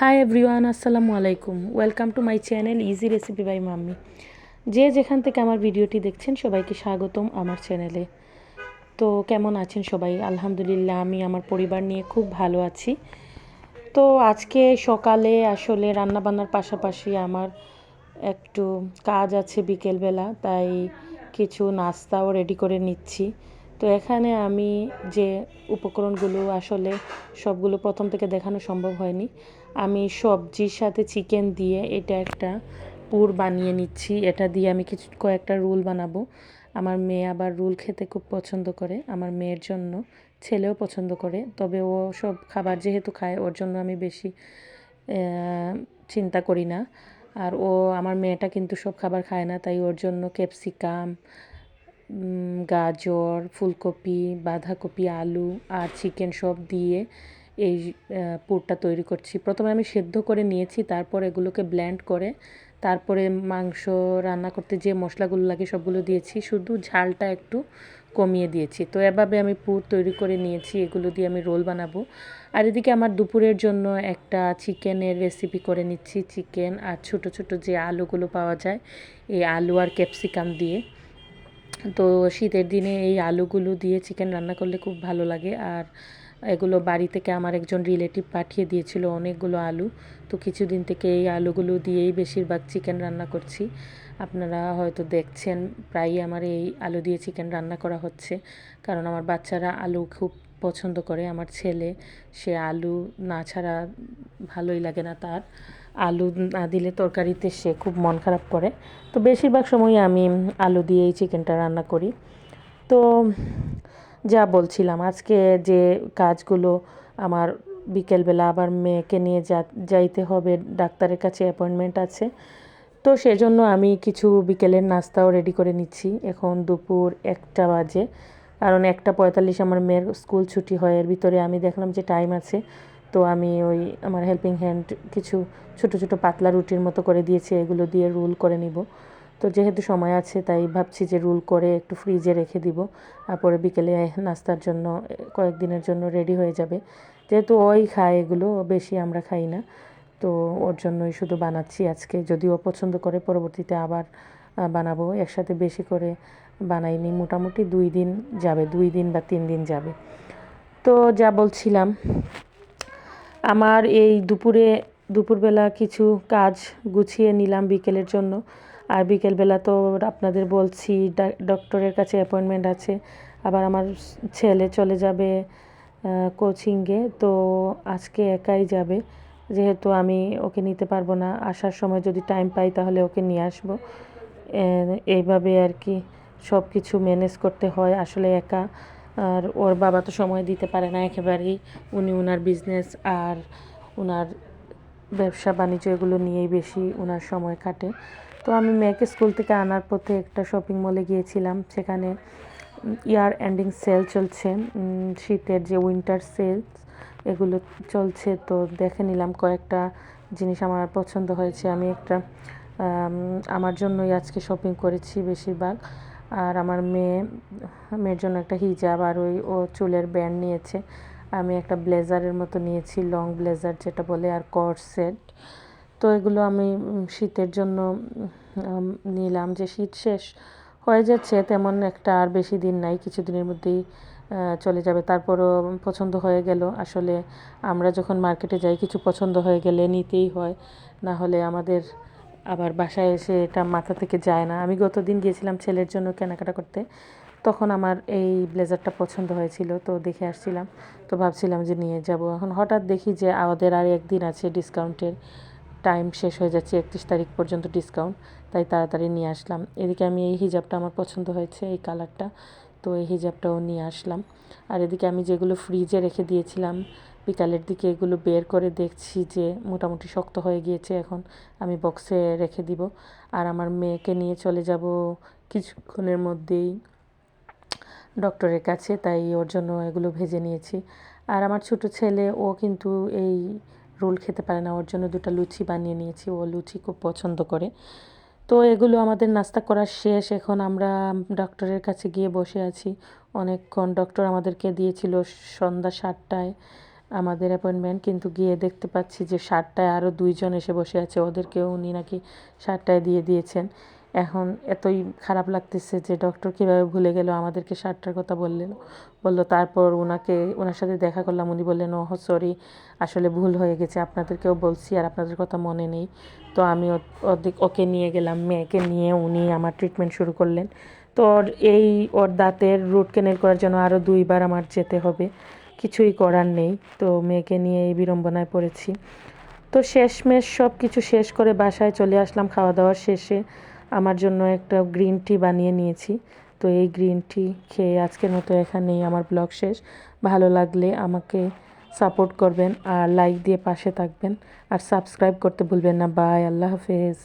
High everyone আসসালামু আলাইকুম welcome to my channel easy recipe by mummy যে যেখান থেকে আমার ভিডিওটি দেখছেন, সবাইকে স্বাগতম আমার চ্যানেলে তো কেমন আছেন সবাই? আলহামদুলিল্লাহ, আমি আমার পরিবার নিয়ে খুব ভালো আছি। তো আজকে সকালে আসলে রান্নাবান্নার পাশাপাশি আমার একটু কাজ আছে বিকেলবেলা, তাই কিছু নাস্তাও রেডি করে নিচ্ছি। তো এখানে আমি যে উপকরণগুলো আসলে সবগুলো প্রথম থেকে দেখানো সম্ভব হয়নি, আমি সবজির সাথে চিকেন দিয়ে এটা একটা পুর বানিয়ে নিচ্ছি। এটা দিয়ে আমি কিছু, কয়েকটা রোল বানাবো। আমার মেয়ে আবার রোল খেতে খুব পছন্দ করে, আমার মেয়ের জন্য, ছেলেও পছন্দ করে। তবে ও সব খাবার যেহেতু খায়, ওর জন্য আমি বেশি চিন্তা করি না। আর ও, আমার মেয়েটা কিন্তু সব খাবার খায় না, তাই ওর জন্য ক্যাপসিকাম গাজর, ফুলকপি, বাঁধাকপি, আলু আর চিকেন সব দিয়ে এই পুরটা তৈরি করছি। প্রথমে আমি সেদ্ধ করে নিয়েছি, তারপর এগুলোকে ব্ল্যান্ড করে, তারপরে মাংস রান্না করতে যে মশলাগুলো লাগে সবগুলো দিয়েছি, শুধু ঝালটা একটু কমিয়ে দিয়েছি। তো এভাবে আমি পুর তৈরি করে নিয়েছি, এগুলো দিয়ে আমি রোল বানাবো। আর এদিকে আমার দুপুরের জন্য একটা চিকেনের রেসিপি করে নিচ্ছি, চিকেন আর ছোট ছোট যে আলুগুলো পাওয়া যায়, এই আলু আর ক্যাপসিকাম দিয়ে। তো শীতের দিনে এই আলুগুলো দিয়ে চিকেন রান্না করলে খুব ভালো লাগে। আর এগুলো বাড়ি থেকে আমার একজন রিলেটিভ পাঠিয়ে দিয়েছিল অনেকগুলো আলু। তো কিছুদিন থেকে এই আলুগুলো দিয়েই বেশিরভাগ চিকেন রান্না করছি। আপনারা হয়তো দেখছেন প্রায়ই আমার এই আলু দিয়ে চিকেন রান্না করা হচ্ছে। কারণ আমার বাচ্চারা আলু খুব পছন্দ করে। আমার ছেলে, সে আলু না ছাড়া ভালোই লাগে না তার। আলু না দিলে তরকারিতে সে খুব মন খারাপ করে। তো বেশিরভাগ সময় আমি আলু দিয়েই চিকেনটা রান্না করি। তো যা বলছিলাম, আজকে যে কাজগুলো আমার বিকেলবেলা আবার মেয়েকে নিয়ে যা, যাইতে হবে, ডাক্তারের কাছে অ্যাপয়েন্টমেন্ট আছে, তো সেজন্য আমি কিছু বিকেলের নাস্তাও রেডি করে নিচ্ছি। এখন দুপুর একটা বাজে, কারণ একটা পঁয়তাল্লিশ আমার মেয়ের স্কুল ছুটি হয়, এর ভিতরে আমি দেখলাম যে টাইম আছে। তো আমি ওই আমার হেল্পিং হ্যান্ড কিছু ছোট ছোট পাতলা রুটির মতো করে দিয়েছি, এগুলো দিয়ে রোল করে নিব। তো যেহেতু সময় আছে, তাই ভাবছি যে রোল করে একটু ফ্রিজে রেখে দিব তারপরে বিকেলে নাস্তার জন্য কয়েকদিনের জন্য রেডি হয়ে যাবে। যেহেতু ওই খায় এগুলো, বেশি আমরা খাই না। তো ওর জন্যই শুধু বানাচ্ছি আজকে। যদিও পছন্দ করে, পরবর্তীতে আবার বানাবো। একসাথে বেশি করে বানাইনি, মোটামুটি দুই দিন যাবে, দুই দিন বা তিন দিন যাবে। তো যা বলছিলাম আমার এই দুপুরে, দুপুরবেলা কিছু কাজ গুছিয়ে নিলাম বিকেলের জন্য। আর বিকেলবেলা তো আপনাদের বলছি ডক্টরের কাছে অ্যাপয়েন্টমেন্ট আছে। আবার আমার ছেলে চলে যাবে কোচিংয়ে। তো আজকে একাই যাবে। যেহেতু আমি ওকে নিতে পারব না, আসার সময় যদি টাইম পাই তাহলে ওকে নিয়ে আসব। এইভাবে আর কি সব কিছু ম্যানেজ করতে হয়। আসলে একা আর ওর বাবা তো সময় দিতে পারে না একেবারেই। উনি ওনার বিজনেস আর ওনার ব্যবসা, বাণিজ্য এগুলো নিয়েই বেশি ওনার সময় কাটে। তো আমি মেয়েকে স্কুল থেকে আনার পথে একটা শপিং মলে গিয়েছিলাম। সেখানে ইয়ার এন্ডিং সেল চলছে। শীতের যে উইন্টার সেলস এগুলো চলছে। তো দেখে নিলাম কয়েকটা জিনিস আমার পছন্দ হয়েছে। আমি একটা আমার জন্যই আজকে শপিং করেছি বেশিরভাগ। আর আমার মেয়ে, মেয়ের জন্য একটা হিজাব আর ওই, ও চুলের ব্যান্ড নিয়েছে। আমি একটা ব্লেজারের মতো নিয়েছি লং ব্লেজার যেটা বলে, আর সেট তো এগুলো আমি শীতের জন্য নিলাম। যে শীত শেষ হয়ে যাচ্ছে, তেমন একটা আর বেশি দিন নাই, কিছুদিনের মধ্যেই চলে যাবে। তারপরও পছন্দ হয়ে গেল। আসলে আমরা যখন মার্কেটে যাই, কিছু পছন্দ হয়ে গেলে নিতেই হয়। না হলে আমাদের আবার বাসায় এসে এটা মাথা থেকে যায় না। আমি গত দিন গিয়েছিলাম ছেলের জন্য কেনাকাটা করতে। তখন আমার এই ব্লেজারটা পছন্দ হয়েছিল, তো দেখে আসছিলাম। তো ভাবছিলাম যে নিয়ে যাব। এখন হঠাৎ দেখি যে আমাদের আর একদিন আছে ডিসকাউন্টের। টাইম শেষ হয়ে যাচ্ছে, একত্রিশ তারিখ পর্যন্ত ডিসকাউন্ট। তাই তাড়াতাড়ি নিয়ে আসলাম। এদিকে আমি এই হিজাবটা আমার পছন্দ হয়েছে, এই কালারটা। তো এই হিজাবটাও নিয়ে আসলাম। আর এদিকে আমি যেগুলো ফ্রিজে রেখে দিয়েছিলাম, বিকালের দিকে এগুলো বের করে দেখছি যে মোটামুটি শক্ত হয়ে গিয়েছে, এখন আমি বক্সে রেখে দিব। আর আমার মেয়েকে নিয়ে চলে যাব কিছুক্ষণের মধ্যেই ডক্টরের কাছে, তাই ওর জন্য এগুলো ভেজে নিয়েছি। আর আমার ছোট ছেলে, ও কিন্তু এই রোল খেতে পারে না, ওর জন্য দুটো লুচি বানিয়ে নিয়েছি। ও লুচি খুব পছন্দ করে। তো এগুলো আমাদের নাস্তা করার শেষ। এখন আমরা ডক্টরের কাছে গিয়ে বসে আছি। অনেকক্ষণ ডক্টর আমাদেরকে দিয়েছিল সন্ধ্যা সাতটায় আমাদের অ্যাপয়েন্টমেন্ট কিন্তু গিয়ে দেখতে পাচ্ছি যে সাতটায় আরও দুইজন এসে বসে আছে। ওদেরকেও উনি নাকি সাতটায় দিয়ে দিয়েছেন। এখন এতই খারাপ লাগতেছে যে ডক্টর কীভাবে ভুলে গেল, আমাদেরকে সাতটার কথা বললেন, বলল তারপর ওনাকে ওনার সাথে দেখা করলাম, উনি বললেন ও সরি আসলে ভুল হয়ে গেছে, আপনাদেরকেও বলছি আর আপনাদের কথা মনে নেই। তো আমি ওদিক ওকে নিয়ে গেলাম, মেয়েকে নিয়ে উনি আমার ট্রিটমেন্ট শুরু করলেন। তো ওর এই, ওর দাঁতের রুট ক্যানেল করার জন্য আরও দুইবার আমার যেতে হবে, কিছুই করার নেই। তো মেয়েকে নিয়ে এই বিড়ম্বনায় পড়েছি। তো শেষমেশ সব কিছু শেষ করে বাসায় চলে আসলাম, খাওয়া দাওয়া শেষে। আমার জন্য একটা গ্রিন টি বানিয়ে নিয়েছি। তো এই গ্রিন টি খেয়ে আজকের মতো এখানেই আমার ব্লগ শেষ। ভালো লাগলে আমাকে সাপোর্ট করবেন আর লাইক দিয়ে পাশে থাকবেন। আর সাবস্ক্রাইব করতে ভুলবেন না। বাই আল্লাহ হাফেজ।